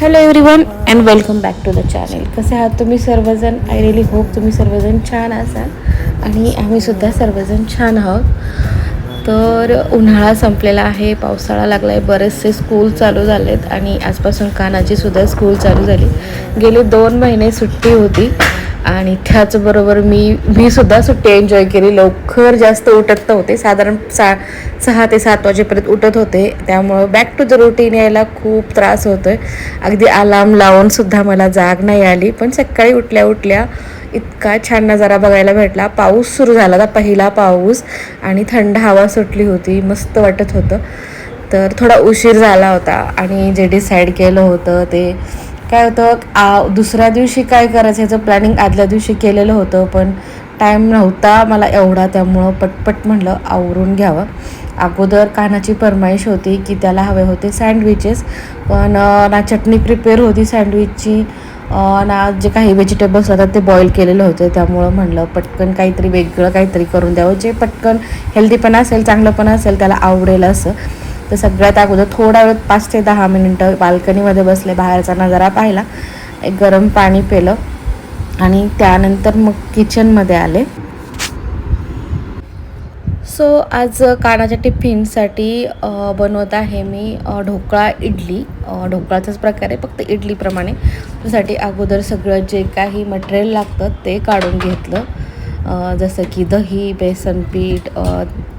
Hello everyone and welcome back to the channel कसे आहात तुम्ही सर्वजण? आय रिली होप तुम्ही सर्वजण छान असाल. आणि आम्ही सुद्धा सर्वजण छान आहोत. तर उन्हाळा संपलेला आहे पावसाळा लागला आहे बरेचसे स्कूल चालू झालेत आणि आजपासून कानाची सुद्धा स्कूल चालू झाली. गेली दोन महिने सुट्टी होती. आणि त्याचबरोबर मी मी सुद्धा सुट्टी एन्जॉय केली. लवकर जास्त उठत नव्हते. साधारण सा सहा ते सात वाजेपर्यंत उठत होते. त्यामुळं बॅक टू द रुटीन यायला खूप त्रास होतोय. अगदी अलार्म लावून सुद्धा मला जाग नाही आली. पण सकाळी उठल्या उठल्या इतका छान नजारा बघायला भेटला. पाऊस सुरू झाला होता पहिला पाऊस. आणि थंड हवा सुटली होती. मस्त वाटत होतं. तर थोडा उशीर झाला होता. आणि जे डिसाईड केलं होतं ते काय होतं आ दुसऱ्या दिवशी काय करायचं याचं प्लॅनिंग आदल्या दिवशी केलेलं होतं पण टाईम नव्हता मला एवढा त्यामुळं पटपट म्हणलं आवरून घ्यावं. अगोदर कानाची फरमाईश होती की त्याला हवे होते सँडविचेस पण ना चटणी प्रिपेअर होती सँडविचची ना जे काही व्हेजिटेबल्स होतात ते बॉईल केलेले होते त्यामुळं म्हणलं पटकन काहीतरी वेगळं काहीतरी करून द्यावं. जे पटकन हेल्दी पण असेल चांगलं पण असेल त्याला आवडेल असं. तर सगळ्यात अगोदर थोडा वेळ पाच ते दहा मिनिटं बाल्कनीमध्ये बसले बाहेरचा नजारा पाहिला एक गरम पाणी पेलं आणि त्यानंतर मग किचनमध्ये आले. सो आज कानाच्या टिफिनसाठी बनवत आहे मी ढोकळा इडली. ढोकळाचाच प्रकार आहे फक्त इडलीप्रमाणे. त्यासाठी अगोदर सगळं जे काही मटेरियल लागतं ते काढून घेतलं. जसं की दही बेसन पीठ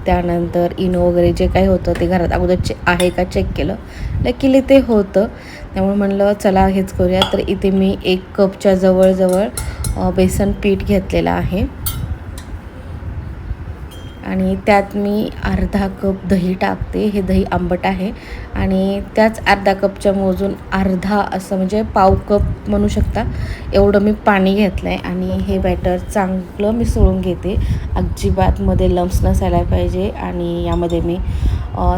त्यानंतर इनो वगैरे जे काही होतं ते घरात अगोदर चे आहे का चेक केलं. लकीली ते होतं. त्यामुळे म्हणलं चला हेच करूया. तर इथे मी एक कपच्या जवळजवळ बेसन पीठ घेतलेलं आहे. आणि त्यात मी अर्धा कप दही टाकते. हे दही आंबट आहे. आणि त्याच अर्धा कपच्या मोजून अर्धा असं म्हणजे पाव कप म्हणू शकता. एवढं मी पाणी घेतलं आहे आणि हे बॅटर चांगलं मिसळून घेते. अजिबातमध्ये लम्स नसायला पाहिजे आणि यामध्ये मी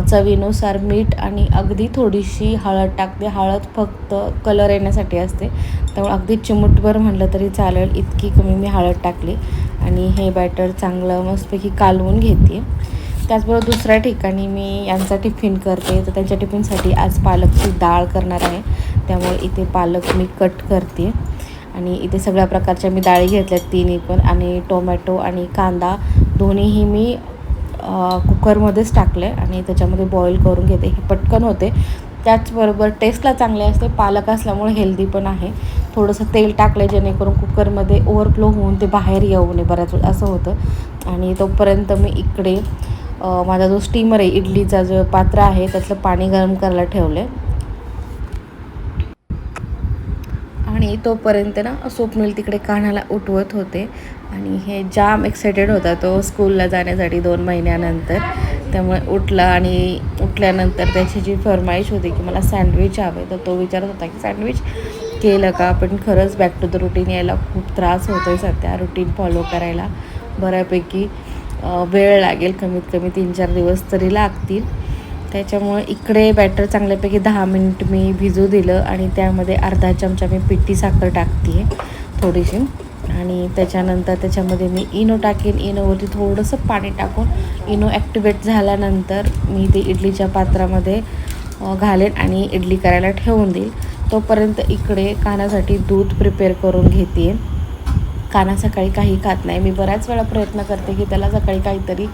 चवीनुसार मीठ आणि अगदी थोडीशी हळद टाकते. हळद फक्त कलर येण्यासाठी असते. त्यामुळे अगदी चिमूटभर म्हणलं तरी चालेल. इतकी कमी मी हळद टाकली. आणि हे बॅटर चांगलं मस्तपैकी कालवून घेते. त्याचबरोबर दुसऱ्या ठिकाणी मी यांचा टिफिन करते. तर त्यांच्या टिफिनसाठी आज पालकची डाळ करणार आहे. त्यामुळे इथे पालक मी कट करते. आणि इथे सगळ्या प्रकारच्या मी डाळी घेतल्या तिन्ही पण. आणि टोमॅटो आणि कांदा दोन्हीही मी कुकरमध्येच टाकले आणि त्याच्यामध्ये बॉईल करून घेते. हे पटकन होते. त्याचबरोबर टेस्टला चांगले असते पालक असल्यामुळे हेल्दी पण आहे. थोडंसं तेल टाकलं जेणेकरून कुकरमध्ये ओव्हरफ्लो होऊन ते बाहेर येऊ नये बऱ्याच वेळ असं होतं. आणि तोपर्यंत मी इकडे माझा जो स्टीमर आहे इडलीचा जो पात्र आहे त्यातलं पाणी गरम करायला ठेवलं आणि तोपर्यंत ना स्वप्नील तिकडे कानाला उठवत होते. आणि हे जाम एक्सायटेड होता तो स्कूलला जाण्यासाठी दोन महिन्यानंतर. त्यामुळे उठला आणि उठल्यानंतर त्याची जी फरमाईश होती की मला सँडविच हवे तर तो विचारत होता की सँडविच केलं का? पण खरंच बॅक टू द रुटीन यायला खूप त्रास होतो आहे सध्या रुटीन फॉलो करायला. बऱ्यापैकी वेळ लागेल कमीत कमी तीन चार दिवस तरी लागतील. त्याच्यामुळे इकडे बॅटर चांगल्यापैकी दहा मिनिट मी भिजू दिलं आणि त्यामध्ये अर्धा चमचा मी पिठी साखर टाकते आहे थोडीशी. आणि त्याच्यानंतर त्याच्यामध्ये मी इनो टाकेन. इनोवरती थोडंसं पाणी टाकून इनो ॲक्टिवेट झाल्यानंतर मी ते इडलीच्या पात्रामध्ये घालेन आणि इडली करायला ठेवून देईल. तोपर्यंत इकडे कानासाठी दूध प्रिपेअर करून घेते. काना सकाळी काही खात नाही. मी बऱ्याच वेळा प्रयत्न करते की त्याला सकाळी काहीतरी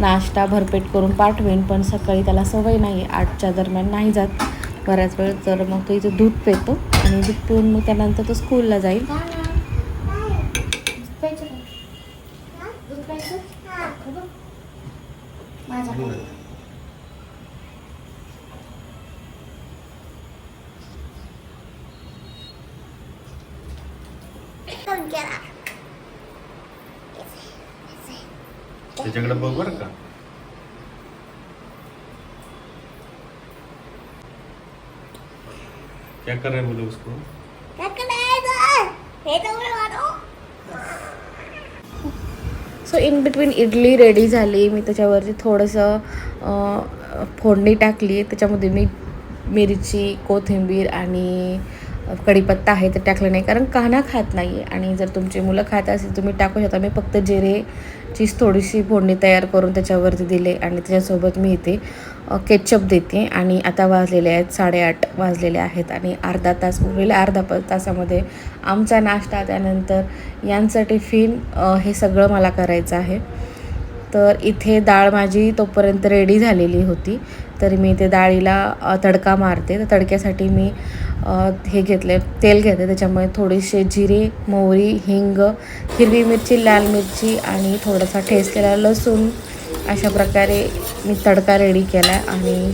नाश्ता भरपेट करून पाठवेन पण सकाळी त्याला सवय नाही आठच्या दरम्यान नाही जात. बऱ्याच वेळ तर मग तो इथं दूध पितो आणि दूध पिऊन मग त्यानंतर तो स्कूलला जाईल. त्याच्याकडे बघ बरं का. क्या कर रहे हैं बोलो उसको? So in between idli ready झाली मी त्याच्यावरती थोडंसं फोडणी टाकली. त्याच्यामध्ये मी मिरची कोथिंबीर आणि कढीपत्ता आहे ते टाकलं नाही. कारण कान्हा खात नाही आहे आणि जर तुमची मुलं खात असेल तुम्ही टाकू शकता. मी फक्त जिरेचीच थोडीशी फोडणी तयार करून त्याच्यावरती दिले आणि त्याच्यासोबत मी इथे केचप देते. आणि आता वाजलेले आहेत साडेआठ वाजलेले आहेत आणि अर्धा तास उरलेल्या अर्धा प तासामध्ये आमचा नाश्ता त्यानंतर यांचं टिफिन हे सगळं मला करायचं आहे. तर इथे डाळ माझी तोपर्यंत रेडी झालेली होती. तर मी ते डाळीला तडका मारते. तर तडक्यासाठी मी हे घेतले तेल घेते. त्याच्यामुळे थोडेसे जिरे मोहरी हिंग हिरवी मिरची लाल मिरची आणि थोडासा ठेसलेला लसूण अशा प्रकारे मी तडका रेडी केला आहे आणि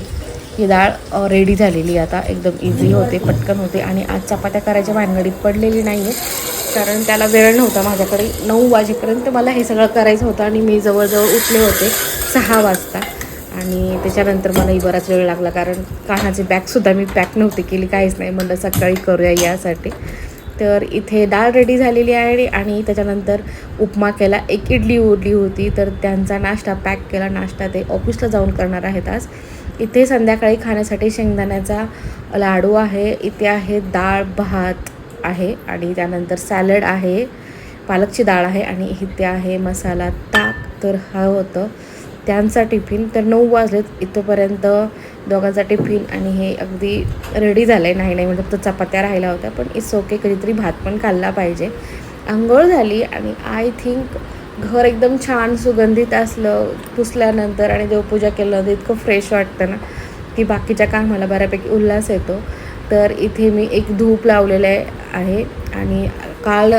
ही डाळ रेडी झालेली आता. एकदम इझी होते पटकन होते आणि आज चपात्या करायच्या भानगडीत पडलेली नाही आहे कारण त्याला वेळ नव्हता माझ्याकडे. नऊ वाजेपर्यंत मला हे सगळं करायचं होतं आणि मी जवळजवळ उठले होते सहा वाजता. आणि त्याच्यानंतर मलाही बराच वेळ लागला कारण कानाची बॅगसुद्धा मी पॅक नव्हती केली काहीच नाही. म्हणलं सकाळी करूया यासाठी. तर इथे डाळ रेडी झालेली आहे आणि त्याच्यानंतर उपमा केला एक इडली उरली होती. तर त्यांचा नाश्ता पॅक केला. नाश्ता ते ऑफिसला जाऊन करणार आहेत आज. इथे संध्याकाळी खाण्यासाठी शेंगदाण्याचा लाडू आहे. इथे आहे डाळ भात आहे आणि त्यानंतर सॅलड आहे पालकची डाळ आहे आणि इथे आहे मसाला ताक. तर हा होतं त्यांचा टिफिन तर नऊ वाजलेत इथंपर्यंत दोघांचा टिफिन आणि हे अगदी रेडी झालं आहे नाही नाही म्हणजे फक्त चपात्या राहिल्या होत्या पण इट्स ओके कधीतरी भात पण खाल्ला पाहिजे. आंघोळ झाली आणि आय थिंक घर एकदम छान सुगंधित असलं पुसल्यानंतर आणि देवपूजा केल्यानंतर इतकं फ्रेश वाटतं ना की बाकीच्या कामाला बऱ्यापैकी उल्हास येतो. तर इथे मी एक धूप लावलेलं आहे आणि काल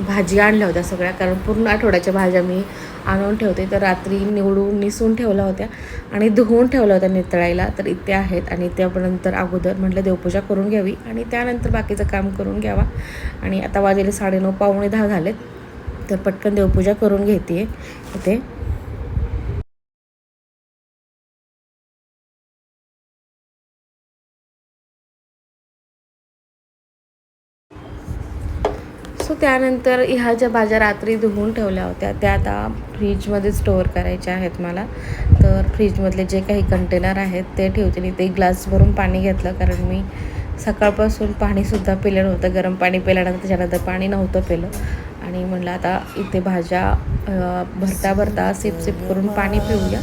भाजी आणल्या होत्या सगळ्या कारण पूर्ण आठवड्याच्या भाज्या मी आणून ठेवते. तर रात्री निवडून निसून ठेवल्या होत्या आणि धुवून ठेवल्या होत्या नितळायला तर इथे आहेत आणि त्यानंतर अगोदर म्हटलं देवपूजा करून घ्यावी आणि त्यानंतर बाकीचं काम करून घ्यावा. आणि आता वाजेले साडेनऊ पावणे दहा झालेत. तर पटकन देवपूजा करून घेते इथे सो त्यानंतर ह्या ज्या भाज्या रात्री धुवून ठेवल्या होत्या त्या आता फ्रीजमध्ये स्टोअर करायच्या आहेत मला. तर फ्रीजमधले जे काही कंटेनर आहेत ते ठेवते. मी ते ग्लास भरून पाणी घेतलं कारण मी सकाळपासून पाणीसुद्धा पिलं नव्हतं गरम पाणी पिल्यानंतर त्याच्यानंतर पाणी नव्हतं पिलं. आणि म्हणलं आता इथे भाज्या भरता भरता सिप सिप करून पाणी पिऊया.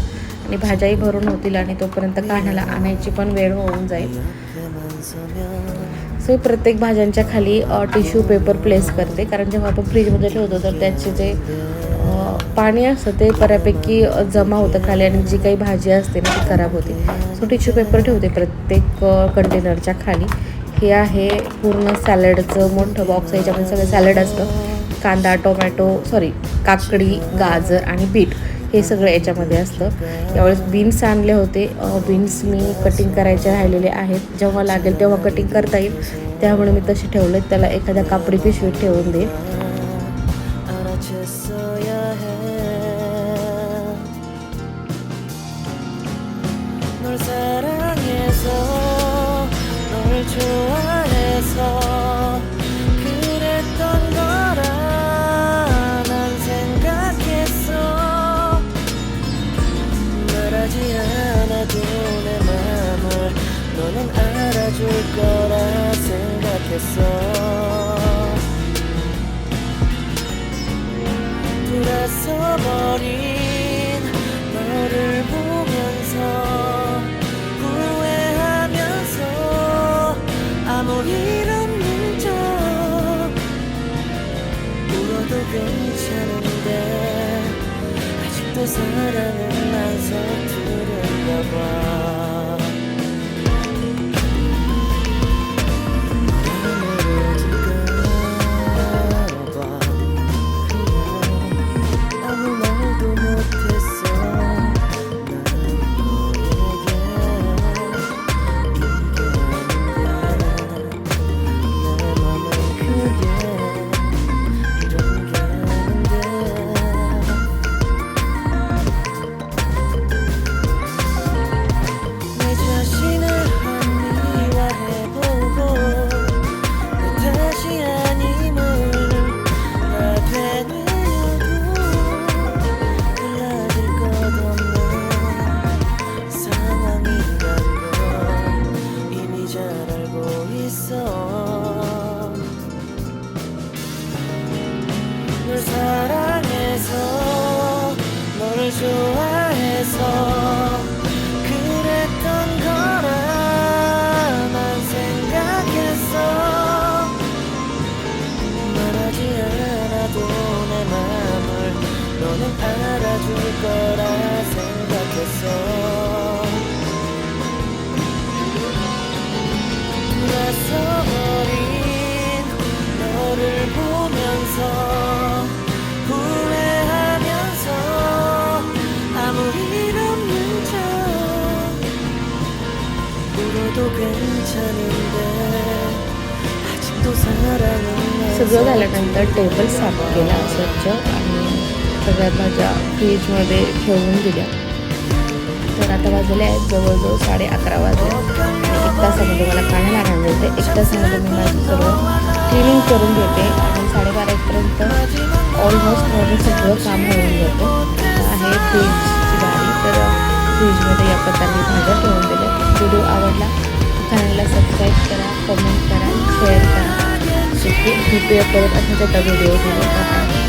आणि भाज्याही भरून होतील आणि तोपर्यंत काढायला आणायची पण वेळ होऊन जाईल. सो प्रत्येक भाज्यांच्या खाली टिश्यू पेपर प्लेस करते. कारण जेव्हा आपण फ्रीजमध्ये ठेवतो तर त्याचे जे पाणी असतं ते बऱ्यापैकी जमा होतं खाली आणि जी काही भाजी असते ना ती खराब होते. सो टिश्यू पेपर ठेवते प्रत्येक कंटेनरच्या खाली. हे आहे पूर्ण सॅलडचं मोठं बॉक्स आहे याच्यामध्ये सगळं सॅलड असतं. कांदा टोमॅटो सॉरी काकडी गाजर आणि बीट. हे सगळं याच्यामध्ये असतं यावेळेस बीन्स आणले होते बीन्स मी कटिंग करायचे राहिलेले आहेत जेव्हा लागेल तेव्हा कटिंग करता येईल त्यामुळे मी तसे ठेवले त्याला एखाद्या कापडी पिशवीत ठेवून देईल 알아챘어야 해. 널 사랑해서 널 좋아해서 알아줄 거라 생각했어. 돌아서버린 너를 보면서 후회하면서 아무 일 없는 척 울어도 괜찮은데 아직도 사랑은 난 서투른가 봐 so सगळं झाल्यानंतर टेबल साफ केला स्वच्छ आणि सगळ्या भाज्या फ्रीजमध्ये ठेवून दिल्या. तर आता वाजले आहेत जवळजवळ साडे अकरा वाजले. एक तासामध्ये मला काढायला लागणार होते एक तासामध्ये मी माझं सगळं क्लिनिंग करून घेते आणि साडेबारा एकपर्यंत ऑलमोस्ट माझं सगळं काम होऊन जातं. आहे फ्रीजची गाडी तर फ्रीजमध्ये या प्रकारे भाज्या ठेवून दिल्या व्हिडिओ आवडला चॅनलला सबस्क्राईब करा कमेंट करा शेअर करा. भेटूया परत असाच त्याचा व्हिडिओ घेऊन